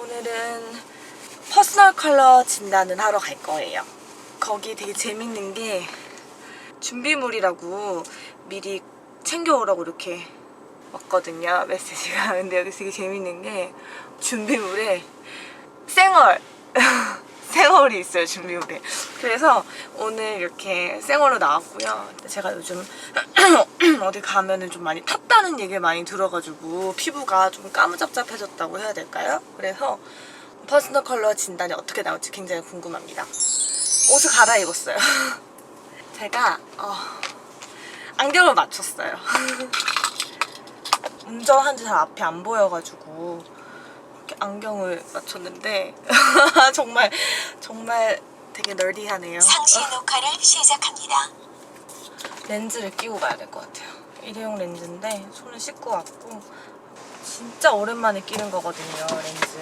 오늘은 퍼스널 컬러 진단을 하러 갈 거예요. 거기 되게 재밌는 게 준비물이라고 미리 챙겨오라고 이렇게 왔거든요. 메시지가. 근데 여기 되게 재밌는 게 준비물에 생얼. 생얼이 있어요, 준비물에. 그래서 오늘 이렇게 생얼로 나왔고요. 제가 요즘 어디 가면은 좀 많이 탔다는 얘기를 많이 들어가지고 피부가 좀 까무잡잡해졌다고 해야 될까요? 그래서 퍼스널 컬러 진단이 어떻게 나올지 굉장히 궁금합니다. 옷을 갈아입었어요. 제가 어, 안경을 맞췄어요. 운전한 지 잘 앞이 안 보여가지고 이렇게 안경을 맞췄는데 정말 정말 되게 널디하네요. 상시 녹화를 시작합니다. 렌즈를 끼고 가야 될 것 같아요. 일회용 렌즈인데 손을 씻고 왔고 진짜 오랜만에 끼는 거거든요 렌즈.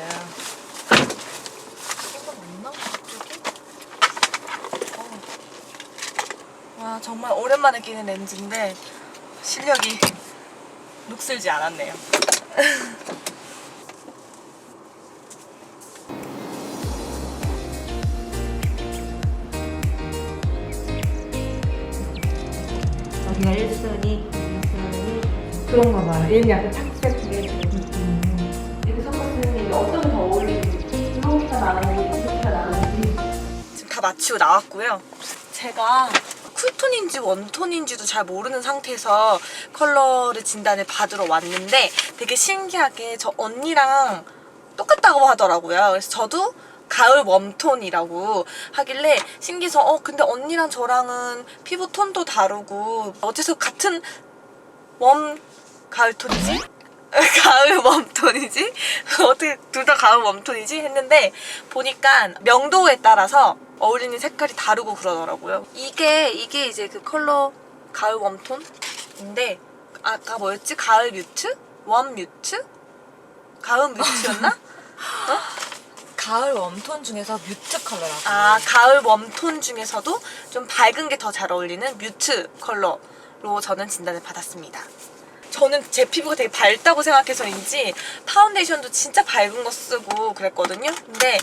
이거 맞나? 이쪽이? 어. 와 정말 오랜만에 끼는 렌즈인데 실력이 녹슬지 않았네요. 그런가 봐요. 얘는 약간 착색되게 이렇게 섞었으니 어떤 게 더 어울리는지 분홍기가 나는지 핑크가 나는지 지금 다 마치고 나왔고요. 제가 쿨톤인지 웜톤인지도 잘 모르는 상태에서 컬러를 진단을 받으러 왔는데 되게 신기하게 저 언니랑 똑같다고 하더라고요. 그래서 저도 가을 웜톤이라고 하길래 신기해서 어 근데 언니랑 저랑은 피부 톤도 다르고 어째서 같은 웜 가을 톤이지? 가을 웜톤이지? 어떻게 둘 다 가을 웜톤이지? 했는데 보니까 명도에 따라서 어울리는 색깔이 다르고 그러더라고요. 이게 이게 이제 그 컬러 가을 웜톤인데 아까 뭐였지? 가을 뮤트? 웜 뮤트? 가을 뮤트였나? 어? 가을 웜톤 중에서 뮤트 컬러라고. 아 가을 웜톤 중에서도 좀 밝은 게 더 잘 어울리는 뮤트 컬러로 저는 진단을 받았습니다. 저는 제 피부가 되게 밝다고 생각해서인지 파운데이션도 진짜 밝은 거 쓰고 그랬거든요. 근데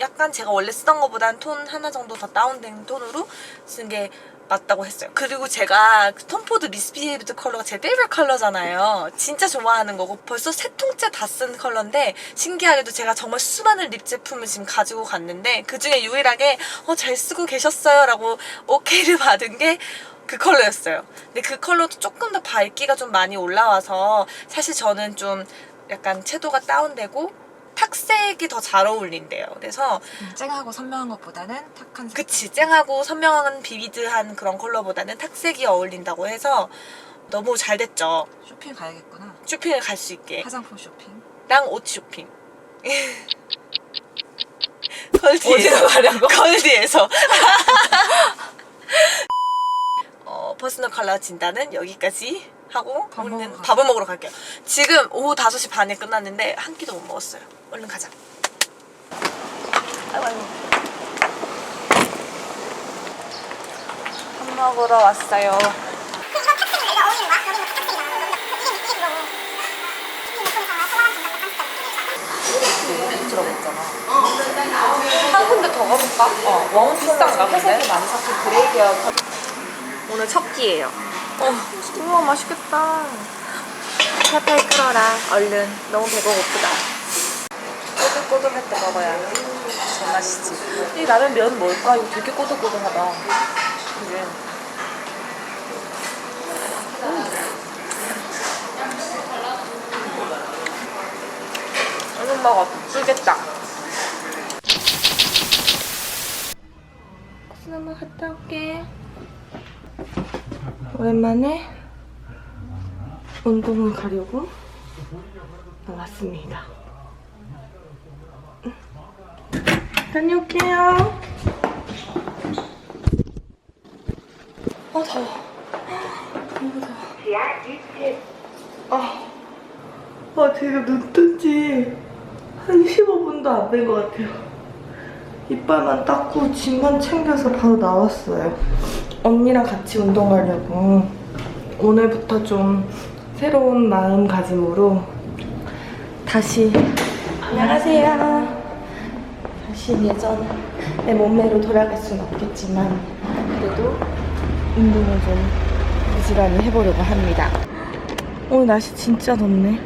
약간 제가 원래 쓰던 것보단 톤 하나 정도 더 다운된 톤으로 쓴게 맞다고 했어요. 그리고 제가 그 톰포드 미스비헤이브드 컬러가 제 페이벌 컬러잖아요. 진짜 좋아하는 거고 벌써 세 통째 다 쓴 컬러인데 신기하게도 제가 정말 수많은 립 제품을 지금 가지고 갔는데 그 중에 유일하게 어, 잘 쓰고 계셨어요 라고 오케이를 받은 게 그 컬러였어요. 근데 그 컬러도 조금 더 밝기가 좀 많이 올라와서 사실 저는 좀 약간 채도가 다운되고 탁색이 더 잘 어울린대요. 그래서 음, 쨍하고 선명한 것보다는 탁한 색. 그치 쨍하고 선명한 비비드한 그런 컬러보다는 탁색이 어울린다고 해서 너무 잘 됐죠. 쇼핑 가야겠구나. 쇼핑을 갈 수 있게 화장품 쇼핑. 랑옷 쇼핑. 가려고? 컬디에서 어, 퍼스널 컬러 진단은 여기까지 하고 밥 우리는 먹으러. 밥을 먹으러 갈게요. 지금 오후 5시 반에 끝났는데 한 끼도 못 먹었어요. 얼른 가자. 아이고 아이고. 밥 먹으러 왔어요. 한 군데 더 가볼까? 어, 웜 비싼가? 회색이 많이 섞인 그레이 계열 오늘 첫 끼예요. 어, 우와 맛있겠다. 팔팔 끓어라 얼른. 너무 배가 고프다. 꼬들꼬들할 때 먹어야 제맛이지. 이 라면 면 뭘까? 이거 되게 꼬들꼬들하다. 그지? 얼른 먹어 불겠다. 한번 갔다 올게. 오랜만에 운동을 가려고 나왔습니다. 다녀올게요. 아 더워. 너무 더워. 아, 아 제가 눈뜬지 한 15분도 안 된 것 같아요. 이빨만 닦고 짐만 챙겨서 바로 나왔어요. 언니랑 같이 운동 가려고 오늘부터 좀 새로운 마음가짐으로 다시 안녕하세요. 다시 예전 내 몸매로 돌아갈 순 없겠지만 그래도 운동을 좀 부지런히 해보려고 합니다. 오늘 날씨 진짜 덥네.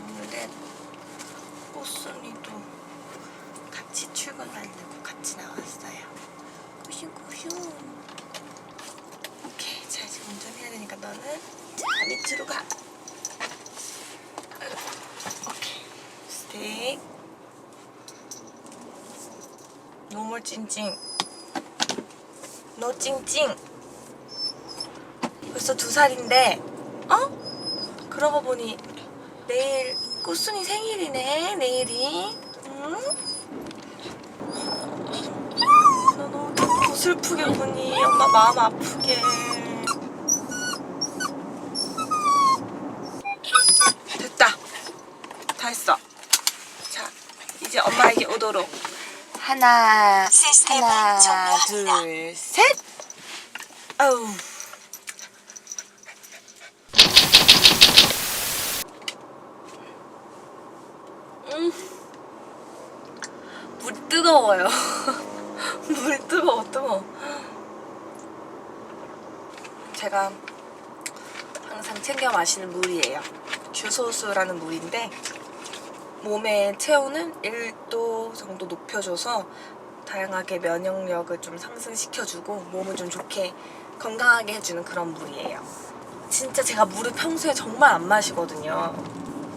오늘은 꽃순이도 같이 출근하려고 같이 나왔어요. 꾸슝꾸슝. 오케이, 자 이제 운전해야 되니까 너는 자 밑으로 가. 오케이, 스테이. 노멀 찡찡. 너 찡찡. 벌써 두 살인데, 어? 그러고 보니 내일 꽃순이 생일이네 내일이 응? 너 너무 더 슬프게 보니 엄마 마음 아프게 됐다 다 했어 자 이제 엄마에게 오도록 하나 시스템을 하나 종료합니다. 둘셋 아우 음. 물이 뜨거워요. 물이 뜨거워, 뜨거워. 제가 항상 챙겨 마시는 물이에요. 주소수라는 물인데 몸의 체온은 1도 정도 높여줘서 다양하게 면역력을 좀 상승시켜주고 몸을 좀 좋게 건강하게 해주는 그런 물이에요. 진짜 제가 물을 평소에 정말 안 마시거든요.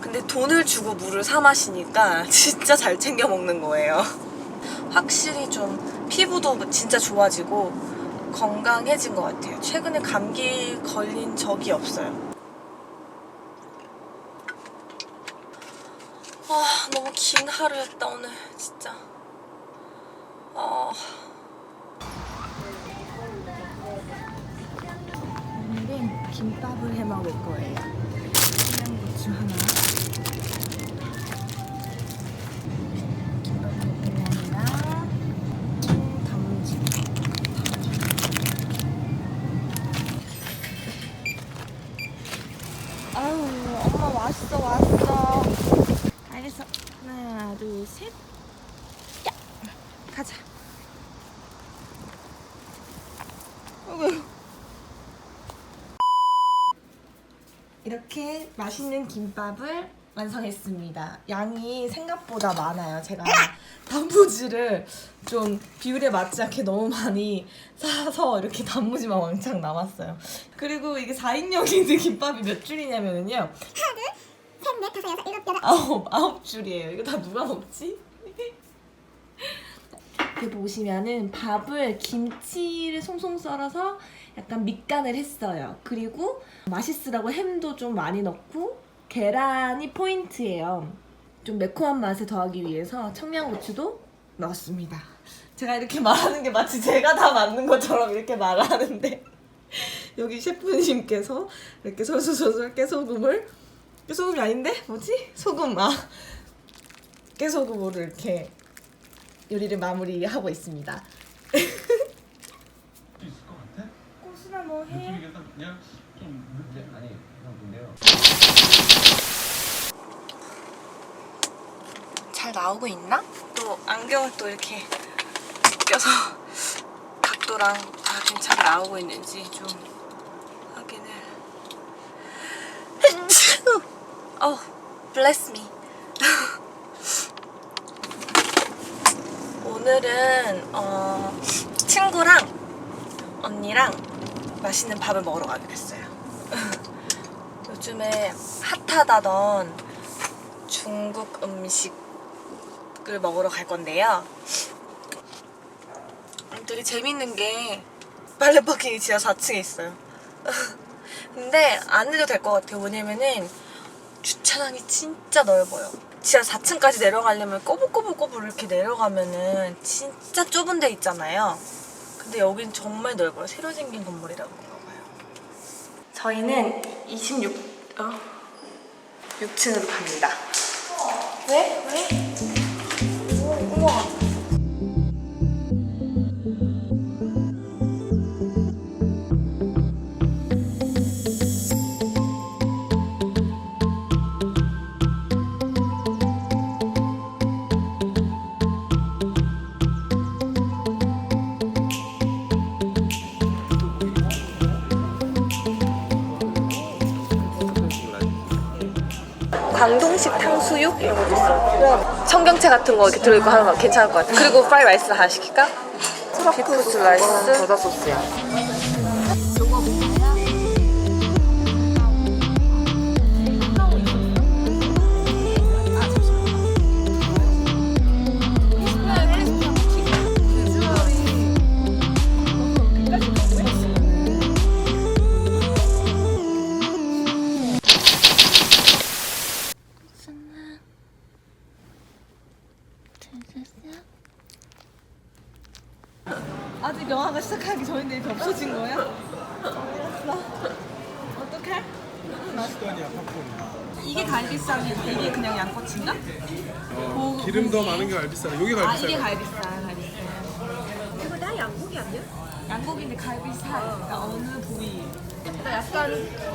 근데 돈을 주고 물을 사 마시니까 진짜 잘 챙겨 먹는 거예요. 확실히 좀 피부도 진짜 좋아지고 건강해진 것 같아요. 최근에 감기 걸린 적이 없어요. 아, 너무 긴 하루였다, 오늘. 진짜. 아. 오늘은 김밥을 해 먹을 거예요. 청양고추 하나. 왔어, 왔어. 알겠어. 하나, 둘, 셋. 야! 가자. 어구. 이렇게 맛있는 김밥을 완성했습니다. 양이 생각보다 많아요. 제가 단무지를 좀 비율에 맞지 않게 너무 많이 사서 이렇게 단무지만 왕창 남았어요. 그리고 이게 4인용인데 김밥이 몇 줄이냐면요. 하나, 둘, 셋, 넷, 다섯, 여섯, 일곱, 여덟, 아홉, 아홉 줄이에요. 이거 다 누가 먹지? 이렇게 보시면은 밥을 김치를 송송 썰어서 약간 밑간을 했어요. 그리고 맛있으라고 햄도 좀 많이 넣고 계란이 포인트예요. 좀 매콤한 맛을 더하기 위해서 청양고추도 넣었습니다. 제가 이렇게 말하는 게 마치 제가 다 만든 것처럼 이렇게 말을 하는데 여기 셰프님께서 이렇게 솔솔솔솔 깨소금을 깨소금이 아닌데 뭐지? 소금 아 깨소금으로 이렇게 요리를 마무리하고 있습니다. 있을 것 같아? 꽃이나 뭐 해? 느낌이 딱 그냥 좀 네, 아니 그냥 근데요. 잘 나오고 있나? 또 안경을 또 이렇게 껴서 각도랑 다 괜찮게 나오고 있는지 좀 확인을. 어, bless me. 오늘은 어, 친구랑 언니랑 맛있는 밥을 먹으러 가게 됐어요. 요즘에 핫하다던 중국 음식을 먹으러 갈 건데요. 되게 재밌는 게 빨래 파킹이 지하 4층에 있어요. 근데 안 해도 될 것 같아요. 왜냐면은 주차장이 진짜 넓어요. 지하 4층까지 내려가려면 꼬불꼬불꼬불 이렇게 내려가면은 진짜 좁은 데 있잖아요. 근데 여긴 정말 넓어요. 새로 생긴 건물이라고 그런가 봐요. 저희는 26, 어, 6층으로 갑니다. 왜? 왜? 광동식 탕수육 이런 것도 있어. 성경채 같은 거 이렇게 들어있고 하는 거 괜찮을 것 같아. 그리고 프라이 라이스 하나 시킬까? 비프 슬라이스. 겨자 소스야. 아직 영화가 시작하기 전인데 이렇게 없어진 거야? 어떡해? 시간이야 팝콘. 이게 갈비살이 이게 그냥 양꼬치인가? 어, 기름 더 많은 게 갈비살. 여기 아 갈비살. 이게 갈비살 갈비살 이거 다 양고기 아니야? 양고기인데 갈비살 그러니까 어느 부위 근데 약간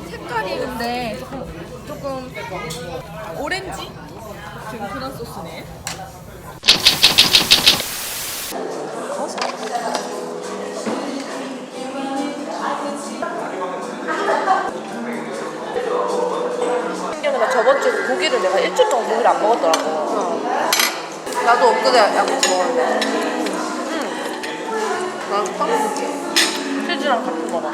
색깔이 근데 조금 조금 오렌지? 지금 그런 소스네 저번 주에 고기를 내가 일주일 동안 고기를 안 먹었더라고. 나도 엊그제 약국 먹었는데. 응. 나랑 떡볶이. 치즈랑 같은 거다.